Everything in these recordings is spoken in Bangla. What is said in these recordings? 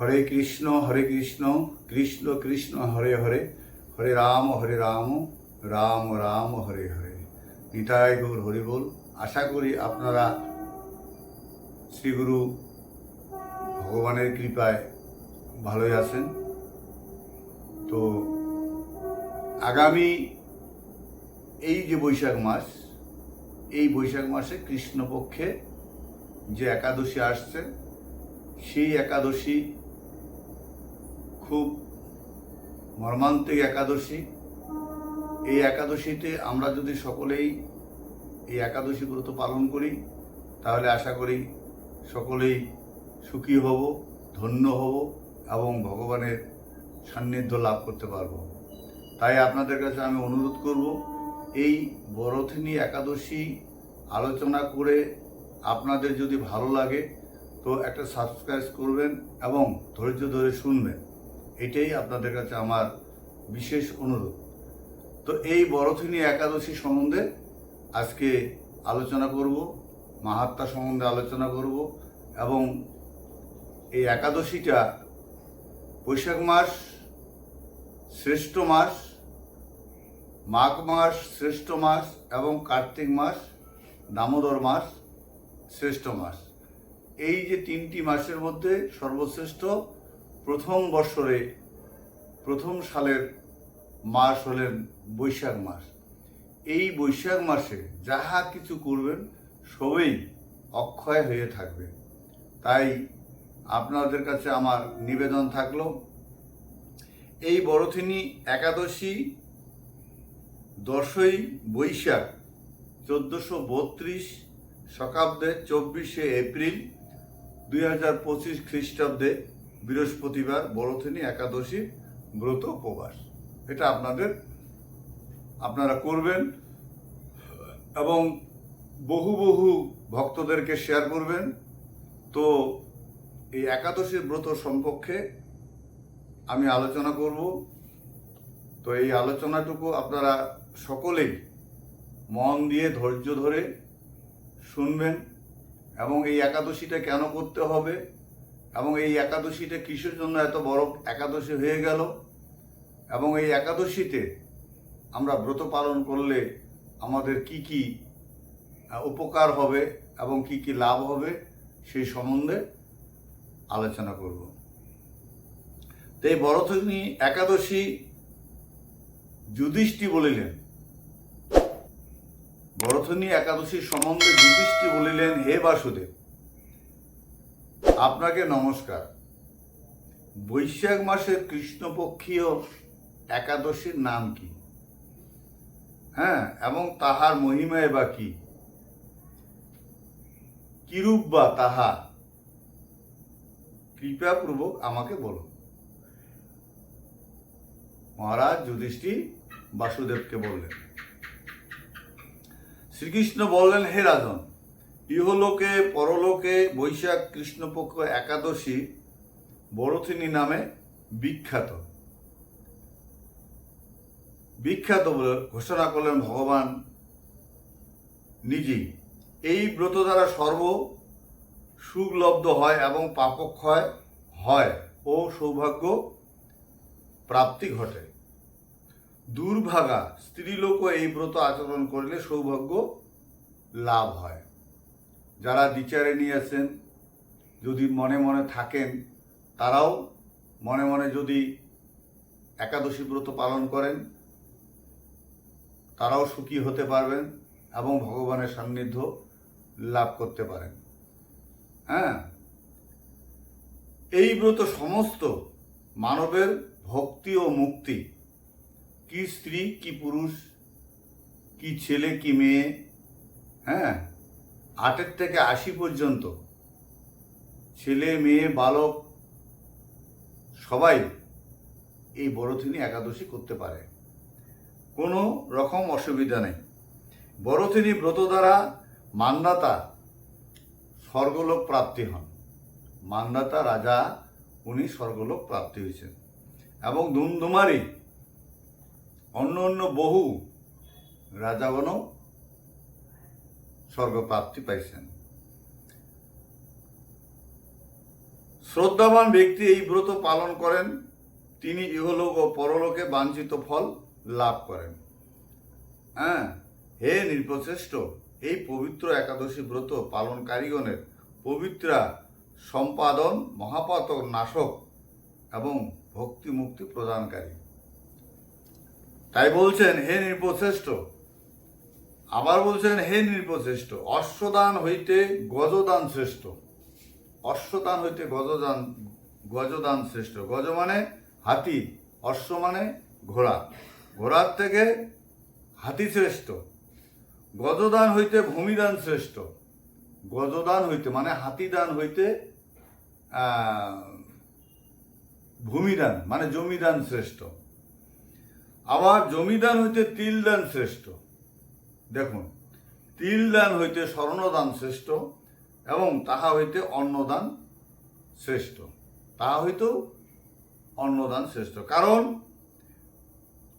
হরে কৃষ্ণ হরে কৃষ্ণ কৃষ্ণ কৃষ্ণ, হরে হরে হরে রাম হরে রাম রাম রাম, হরে হরে। নিতাই গৌর হরি বল। আশা করি আপনারা শ্রীগুরু ভগবানের কৃপায় ভালোই আছেন। তো আগামী এই যে বৈশাখ মাস, এই বৈশাখ মাসে কৃষ্ণপক্ষে যে একাদশী আসছে, সেই একাদশী খুব মর্মান্তিক একাদশী। এই একাদশীতে আমরা যদি সকলেই এই একাদশী ব্রত পালন করি, তাহলে আশা করি সকলেই সুখী হব, ধন্য হব এবং ভগবানের সান্নিধ্য লাভ করতে পারব। তাই আপনাদের কাছে আমি অনুরোধ করব, এই বরথিনী একাদশী আলোচনা করে আপনাদের যদি ভালো লাগে, তো একটা সাবস্ক্রাইব করবেন এবং ধৈর্য ধরে শুনবেন। এটাই আপনাদের কাছে আমার বিশেষ অনুরোধ। তো এই বরথিনী একাদশী সম্বন্ধে আজকে আলোচনা করব মাহাত্মা সম্বন্ধে আলোচনা করব এবং এই একাদশীটা বৈশাখ মাস, শ্রেষ্ঠ মাস, মাঘ মাস, শ্রেষ্ঠ মাস এবং কার্তিক মাস, দামোদর মাস, শ্রেষ্ঠ মাস। এই যে তিনটি মাসের মধ্যে সর্বশ্রেষ্ঠ প্রথম বৎসরে, প্রথম সালের মাস হলেন বৈশাখ মাস। এই বৈশাখ মাসে যাহা কিছু করবেন, সবই অক্ষয় হয়ে থাকবে। তাই আপনাদের কাছে আমার নিবেদন থাকল, এই বড়থিনী একাদশী দশই বৈশাখ চোদ্দোশো বত্রিশ শকাব্দে চব্বিশে এপ্রিল দুই হাজার পঁচিশ খ্রিস্টাব্দে বৃহস্পতিবার বড়থিনী একাদশী ব্রত উপবাস। এটা আপনাদের, আপনারা করবেন এবং বহু বহু ভক্তদেরকে শেয়ার করবেন। তো এই একাদশীর ব্রত সম্পর্কে আমি আলোচনা করব। তো এই আলোচনাটুকু আপনারা সকলেই মন দিয়ে ধৈর্য ধরে শুনবেন এবং এই একাদশীটা কেন করতে হবে এবং এই একাদশীটা কিসের জন্য এত বড় একাদশী হয়ে গেল? এবং এই একাদশীতে আমরা ব্রত পালন করলে আমাদের কি কি উপকার হবে এবং কি কি লাভ হবে সেই সম্বন্ধে আলোচনা করব। তো এই বরথনী একাদশী যুধিষ্ঠি বলিলেন। বরথনী একাদশীর সম্বন্ধে যুধিষ্ঠি বলিলেন, হে বাসুদেব আপনাকে নমস্কার। বৈশাখ মাসের কৃষ্ণপক্ষীয় একাদশীর নাম কি? হ্যাঁ এবং তাহার মহিমায় বা কি? কিরূপ বা তাহা? কৃপাপূর্বক আমাকে বলুন। মহারাজ যুধিষ্ঠি বাসুদেবকে বললেন। শ্রীকৃষ্ণ বললেন, হে রাজন ইহলোকে, পরলোকে বৈশাখ কৃষ্ণপক্ষ একাদশী বড়থিনী নামে বিখ্যাত। বিখ্যাত বলে ঘোষণা করলেন ভগবান নিজেই। এই ব্রত দ্বারা সর্ব সুখলব্ধ হয় এবং পাপক্ষয় হয় ও সৌভাগ্য প্রাপ্তি ঘটে। দুর্ভাগা, স্ত্রীলোকও এই ব্রত আচরণ করলে সৌভাগ্য লাভ হয়। যারা বিচারে নিয়েছেন যদি মনে মনে থাকেন, তারাও মনে মনে যদি একাদশী ব্রত পালন করেন, তারাও সুখী হতে পারবেন এবং ভগবানের সান্নিধ্য লাভ করতে পারেন। হ্যাঁ? এই ব্রত সমস্ত মানবের ভক্তি ও মুক্তি। কি স্ত্রী, কি পুরুষ, কি ছেলে, কি মেয়ে হ্যাঁ? আটের থেকে আশি পর্যন্ত ছেলে, মেয়ে, বালক, সবাই এই বড়থিনী একাদশী করতে পারে। কোনো রকম অসুবিধা নেই। বড়থিনী ব্রত দ্বারা মান্দাতা স্বর্গলোক প্রাপ্তি হন। মান্দাতা রাজা, উনি স্বর্গলোক প্রাপ্তি হয়েছেন। এবং ধুমধুমারি অন্য অন্য বহু রাজাগণও স্বর্গপ্রাপ্তি পাইছেন। শ্রদ্ধাবান ব্যক্তি এই ব্রত পালন করেন। তিনি ইহলোক ও পরলোকে বাঞ্ছিত ফল লাভ করেন। হ্যাঁ হে নির্প্রচেষ্ট এই পবিত্র একাদশী ব্রত পালনকারীগণের পবিত্রা সম্পাদন, মহাপাতক নাশক এবং ভক্তি মুক্তি প্রদানকারী। তাই বলছেন, হে নির্প্রচেষ্ট আবার বলছেন, হে নির্প্রচেষ্ট অশ্বদান হইতে গজদান শ্রেষ্ঠ। অশ্বদান হইতে গজদান গজদান শ্রেষ্ঠ। গজ মানে হাতি, অশ্ব মানে ঘোড়া। ঘোড়ার থেকে হাতি শ্রেষ্ঠ। গজদান হইতে ভূমিদান শ্রেষ্ঠ। গজদান হইতে মানে হাতিদান হইতে ভূমিদান মানে জমিদান শ্রেষ্ঠ। আবার জমিদান হইতে তিলদান শ্রেষ্ঠ। দেখুন, তিল দান হইতে স্বর্ণদান শ্রেষ্ঠ এবং তাহা হইতে অন্নদান শ্রেষ্ঠ। তাহা হইতেও অন্নদান শ্রেষ্ঠ। কারণ,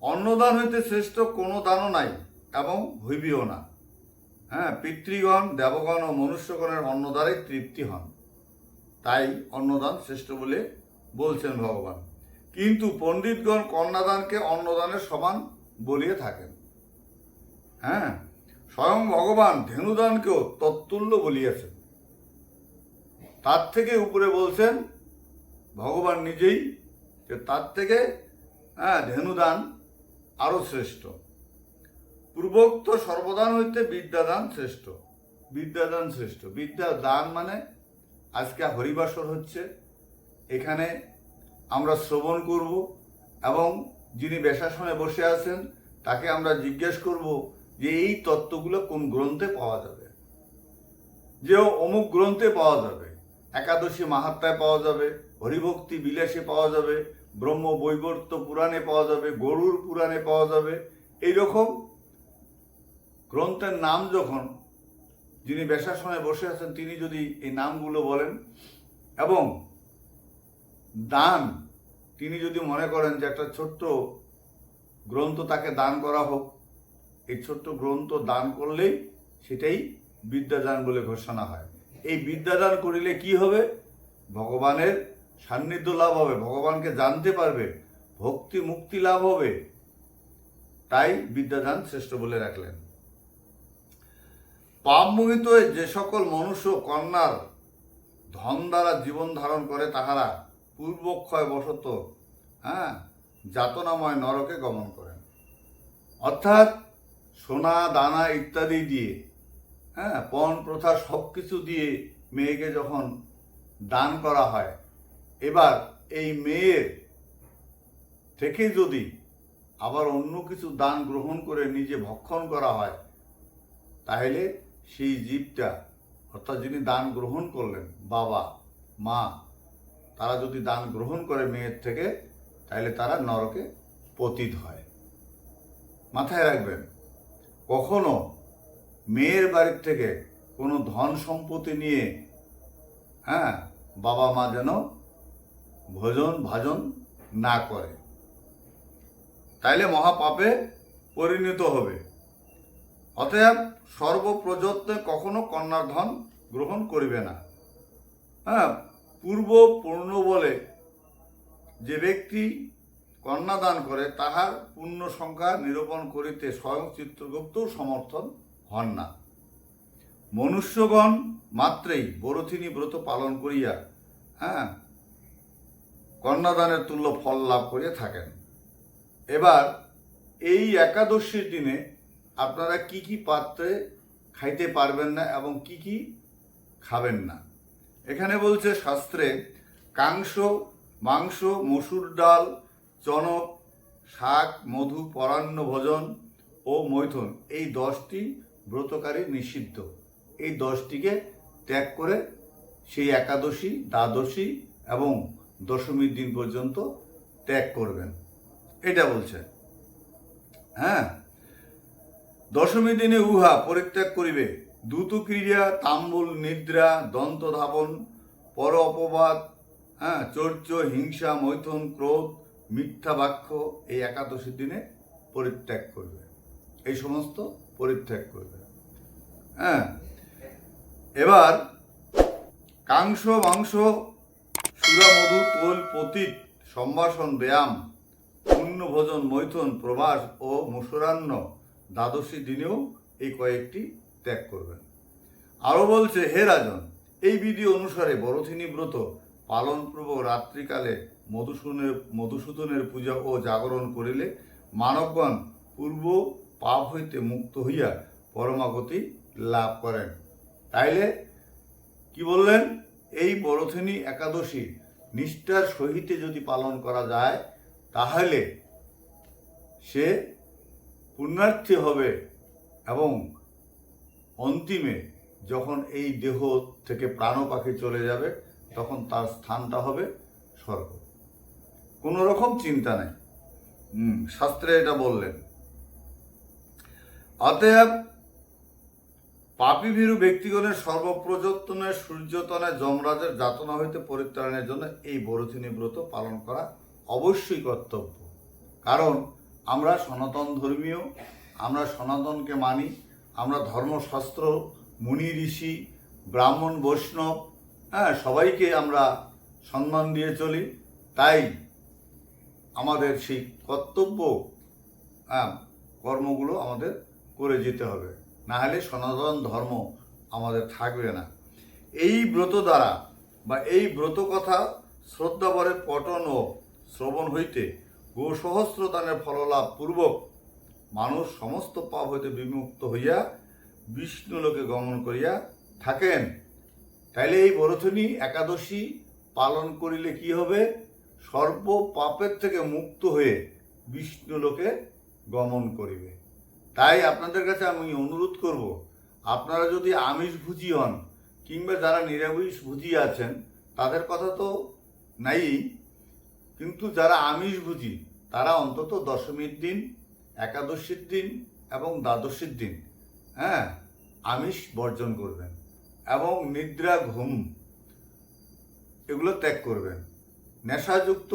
অন্নদান হইতে শ্রেষ্ঠ কোনো দানও নাই এবং হইবিও না। হ্যাঁ পিতৃগণ, দেবগণ ও মনুষ্যগণের অন্নদারে তৃপ্তি হন। তাই অন্নদান শ্রেষ্ঠ বলে বলছেন ভগবান। কিন্তু পণ্ডিতগণ কন্যাদানকে অন্নদানের সমান বলিয়ে থাকেন। হ্যাঁ স্বয়ং ভগবান ধেনুদানকেও তত্তুল্য বলিয়েছেন। তার থেকে উপরে বলছেন, ভগবান নিজেই যে তার থেকে হ্যাঁ ধেনুদান আরও শ্রেষ্ঠ। পূর্বোক্ত সর্বদান হইতে বিদ্যাদান শ্রেষ্ঠ। বিদ্যাদান শ্রেষ্ঠ। বিদ্যা দান মানে আজকে হরিবাসর হচ্ছে। এখানে আমরা শ্রবণ করব এবং যিনি বেশাসনে বসে আছেন, তাকে আমরা জিজ্ঞেস করব যে এই তত্ত্বগুলো কোন গ্রন্থে পাওয়া যাবে? যে অমুক গ্রন্থে পাওয়া যাবে। একাদশী মাহাত্মায় পাওয়া যাবে, হরিভক্তি বিলাসে পাওয়া যাবে, ব্রহ্ম বৈবর্ত পুরাণে পাওয়া যাবে, গরুর পুরাণে পাওয়া যাবে, এইরকম গ্রন্থের নাম যখন যিনি বেশাসনে বসে আছেন, তিনি যদি এই নামগুলো বলেন এবং দান, তিনি যদি মনে করেন যে একটা ছোট্ট গ্রন্থ তাকে দান করা হোক এই ছোট্ট গ্রন্থ দান করলেই সেটাই বিদ্যাদান বলে ঘোষণা হয়। এই বিদ্যাদান করিলে কি হবে? ভগবানের সান্নিধ্য লাভ হবে, ভগবানকে জানতে পারবে, ভক্তি মুক্তি লাভ হবে। তাই বিদ্যাদান শ্রেষ্ঠ বলে রাখলেন। পাপমোহিত যে সকল মনুষ্য কন্যার ধন দ্বারা জীবন ধারণ করে, তাহারা পূর্বক্ষয় বশত হ্যাঁ যাতনাময় নরকে গমন করেন। অর্থাৎ সোনা, দানা ইত্যাদি দিয়ে হ্যাঁ পণ, প্রথা সব কিছু দিয়ে মেয়েকে যখন দান করা হয়, এবার এই মেয়ের থেকে যদি আবার অন্য কিছু দান গ্রহণ করে নিজে ভক্ষণ করা হয়, তাহলে সেই জীবটা, অর্থাৎ যিনি দান গ্রহণ করলেন, বাবা, মা, তারা যদি দান গ্রহণ করে মেয়ের থেকে, তাহলে তারা নরকে পতিত হয়। মাথায় রাখবেন কখনো মেয়ের বাড়ির থেকে কোনো ধন সম্পত্তি নিয়ে হ্যাঁ বাবা মা যেন ভোজন ভাজন না করে। তাইলে মহাপাপে পরিণত হবে। অতএব সর্বপ্রযত্নে কখনো কন্যার ধন গ্রহণ করিবে না। হ্যাঁ পূর্ব পূর্ণ বলে যে ব্যক্তি কন্যাদান করে তাহার পূর্ণ সংখ্যা নিরূপণ করিতে স্বয়ং চিত্রগুপ্তও সমর্থন হন না। মনুষ্যগণ মাত্রেই বরথিনী ব্রত পালন করিয়া হ্যাঁ কন্যাদানের তুল্য ফল লাভ করিয়া থাকেন। এবার এই একাদশীর দিনে আপনারা কি কি পাত্রে খাইতে পারবেন না এবং কি কি খাবেন না? এখানে বলছে শাস্ত্রে কাংস, মাংস, মসুর ডাল চনক শাক, মধু, পরান্ন, ভোজন ও মৈথুন এই দশটি ব্রতকারী নিষিদ্ধ। এই দশটিকে ত্যাগ করে সেই একাদশী, দ্বাদশী এবং দশমীর দিন পর্যন্ত ত্যাগ করবেন। এটা বলছে। হ্যাঁ? দশমী দিনে উহা পরিত্যাগ করিবে। দ্রুত ক্রিয়া তাম্বুল, নিদ্রা দন্ত ধাবন পর অপবাদ হ্যাঁ চর্য হিংসা, মৈথুন, ক্রোধ মিথ্যা বাক্য এই একাদশীর দিনে পরিত্যাগ করবে। এই সমস্ত পরিত্যাগ করবে। হ্যাঁ? এবার কাংস, মাংস চূড়া মধু, তোল, পতীত, সম্ভাষণ, ব্যায়াম ভোজন, মৈথুন, প্রবাস ও মুসুরান্ন দ্বাদশী দিনেও এই কয়েকটি ত্যাগ করবেন। আরও বলছে, হে রাজন, এই বিধি অনুসারে বরথিনী ব্রত পালনপূর্বক রাত্রিকালে মধুসূদনের মধুসূদনের পূজা ও জাগরণ করিলে মানবগণ পূর্ব পাপ হইতে মুক্ত হইয়া পরমাগতি লাভ করেন। তাইলে কি বললেন? এই বরথিনী একাদশী নিষ্ঠার সহিতে যদি পালন করা যায়, তাহলে সে পুণ্যার্থী হবে এবং অন্তিমে যখন এই দেহ থেকে প্রাণ পাখি চলে যাবে, তখন তার স্থানটা হবে স্বর্গ। কোনো রকম চিন্তা নেই। হুম, শাস্ত্রে এটা বললেন। অতএব পাপী ভীরু ব্যক্তিগণের সর্বপ্রযত্নের সূর্যতনে যমরাজের যাতনা হইতে পরিত্রাণের জন্য এই বরথিনী ব্রত পালন করা অবশ্যই কর্তব্য। কারণ আমরা সনাতন ধর্মীয় আমরা সনাতনকে মানি আমরা ধর্মশাস্ত্র মুনি ঋষি ব্রাহ্মণ বৈষ্ণব হ্যাঁ সবাইকে আমরা সম্মান দিয়ে চলি। তাই আমাদের সেই কর্তব্য হ্যাঁ, কর্মগুলো আমাদের করে যেতে হবে। না হলে সনাতন ধর্ম আমাদের থাকবে না। এই ব্রত দ্বারা বা এই ব্রত কথা শ্রদ্ধাভরে পঠন ও শ্রবণ হইতে গো সহস্রদানের ফললাভ পূর্বক মানুষ সমস্ত পাপ হইতে বিমুক্ত হইয়া বিষ্ণুলোকে গমন করিয়া থাকেন। তাইলে এই বরথনী একাদশী পালন করিলে কি হবে? সর্ব পাপের থেকে মুক্ত হয়ে বিষ্ণুলোকে গমন করিবে। তাই আপনাদের কাছে আমি অনুরোধ করব, আপনারা যদি আমিষ ভুজি হন, কিংবা যারা নিরামিষ ভুজি আছেন, তাদের কথা তো নাই, কিন্তু যারা আমিষ ভুজি, তারা অন্তত দশমীর দিন, একাদশীর দিন এবং দ্বাদশীর দিন হ্যাঁ আমিষ বর্জন করবেন এবং নিদ্রা ঘুম এগুলো ত্যাগ করবেন। নেশাযুক্ত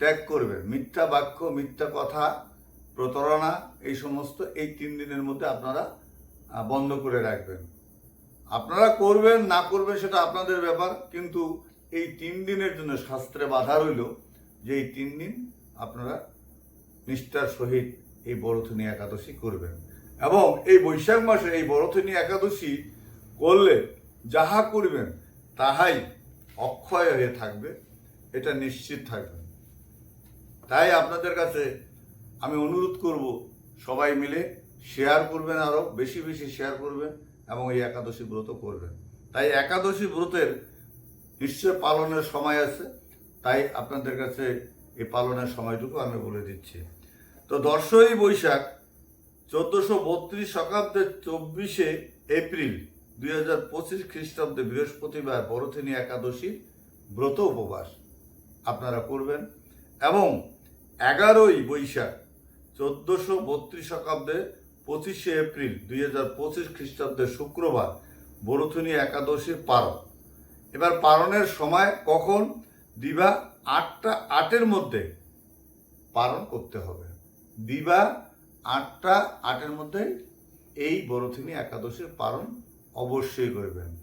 ত্যাগ করবেন মিথ্যা বাক্য, মিথ্যা কথা, প্রতারণা, এই সমস্ত এই তিন দিনের মধ্যে আপনারা বন্ধ করে রাখবেন। আপনারা করবেন, না করবেন সেটা আপনাদের ব্যাপার, কিন্তু এই তিন দিনের জন্য শাস্ত্রে বাধা রইল যে এই তিন দিন আপনারা নিষ্ঠার সহিত এই বড়থনী একাদশী করবেন। এবং এই বৈশাখ মাসে এই বড়থনী একাদশী করলে যাহা করবেন, তাহাই অক্ষয় হয়ে থাকবে। এটা নিশ্চিত থাকবে। তাই আপনাদের কাছে আমি অনুরোধ করব, সবাই মিলে শেয়ার করবেন আরও বেশি বেশি শেয়ার করবেন এবং এই একাদশী ব্রত করবেন। তাই একাদশী ব্রতের নিশ্চয় পালনের সময় আছে, তাই আপনাদের কাছে এই পালনের সময়টুকু আমি বলে দিচ্ছি। তো দশই বৈশাখ, চোদ্দশো বত্রিশ শতাব্দের চব্বিশে এপ্রিল দুই হাজার পঁচিশ খ্রিস্টাব্দে বৃহস্পতিবার বরথিনী একাদশীর ব্রত উপবাস। আপনারা করবেন। এবং এগারোই বৈশাখ, চোদ্দশো বত্রিশ শতাব্দে পঁচিশে এপ্রিল দুই হাজার পঁচিশ খ্রিস্টাব্দে শুক্রবার, বরথনী একাদশীর পারণ। এবার পারণের সময় কখন? দিবা আটটা আটের মধ্যে পালন করতে হবে। দিবা আটটা আটের মধ্যে এই বরথিনী একাদশীর পালন অবশ্যই করবেন।